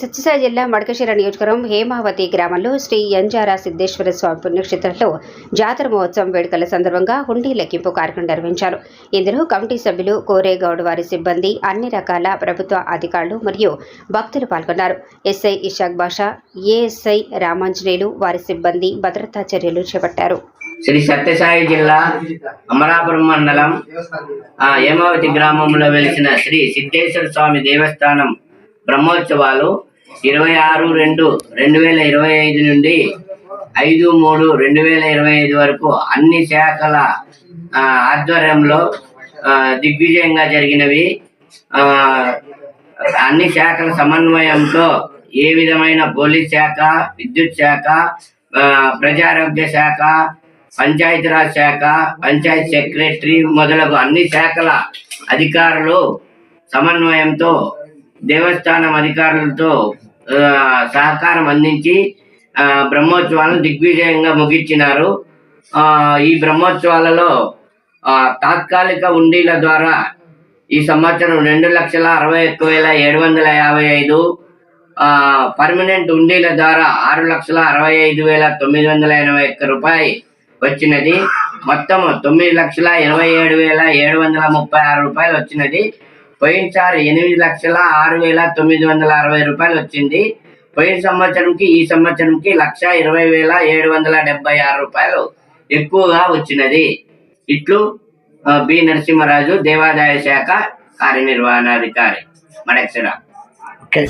సత్యసాయి జిల్లా మడకశిర నియోజకవర్గం హేమావతి గ్రామంలో శ్రీ యంజారా సిద్ధేశ్వర స్వామి పుణ్యక్షేత్రంలో జాతర మహోత్సవం వేడుకల సందర్భంగా హుండీ లెక్కింపు కార్యక్రమం నిర్వహించారు. ఇందులో కమిటీ సభ్యులు కోరేగౌడ్ వారి సిబ్బంది అన్ని రకాల ప్రభుత్వ అధికారులు మరియు భక్తులు పాల్గొన్నారు. ఎస్ఐ ఇషాక్ బాషా ఏఎస్ఐ రామాంజనేయులు వారి సిబ్బంది భద్రతా చర్యలు చేపట్టారు. శ్రీ సత్యసాయి జిల్లా అమలాపురం మండలం హేమావతి గ్రామంలో వెలిసిన శ్రీ సిద్ధేశ్వర స్వామి దేవస్థానం బ్రహ్మోత్సవాలు ఇరవై ఆరు రెండు రెండు వేల ఇరవై ఐదు నుండి ఐదు మూడు రెండు వేల ఇరవై ఐదు వరకు అన్ని శాఖల ఆధ్వర్యంలో దిగ్విజయంగా జరిగినవి. అన్ని శాఖల సమన్వయంతో ఏ విధమైన పోలీస్ శాఖ విద్యుత్ శాఖ ప్రజారోగ్య శాఖ పంచాయతీరాజ్ శాఖ పంచాయత్ సెక్రటరీ మొదలగు అన్ని శాఖల అధికారులు సమన్వయంతో దేవస్థానం అధికారులతో సహకారం అందించి బ్రహ్మోత్సవాలను దిగ్విజయంగా ముగించినారు. ఈ బ్రహ్మోత్సవాలలో తాత్కాలిక ఉండీల ద్వారా ఈ సంవత్సరం రెండు లక్షల అరవై ఒక్క వేల ఏడు వందల యాభై ఐదు పర్మనెంట్ ఉండీల ద్వారా ఆరు లక్షల అరవై ఐదు వేల తొమ్మిది వందల ఎనభై ఒక్క రూపాయి వచ్చినది. మొత్తం తొమ్మిది లక్షల ఇరవై ఏడు వేల ఏడు వందల ముప్పై ఆరు రూపాయలు వచ్చినది. పోయినసారి ఎనిమిది లక్షల ఆరు వేల తొమ్మిది వందల అరవై రూపాయలు వచ్చింది. పోయిన సంవత్సరంకి ఈ సంవత్సరంకి లక్ష ఇరవై వేల ఏడు వందల డెబ్బై ఆరు రూపాయలు ఎక్కువగా వచ్చినది. ఇట్లు బి. నరసింహరాజు దేవాదాయ శాఖ కార్యనిర్వహణాధికారి. మడక్షరా ఓకే.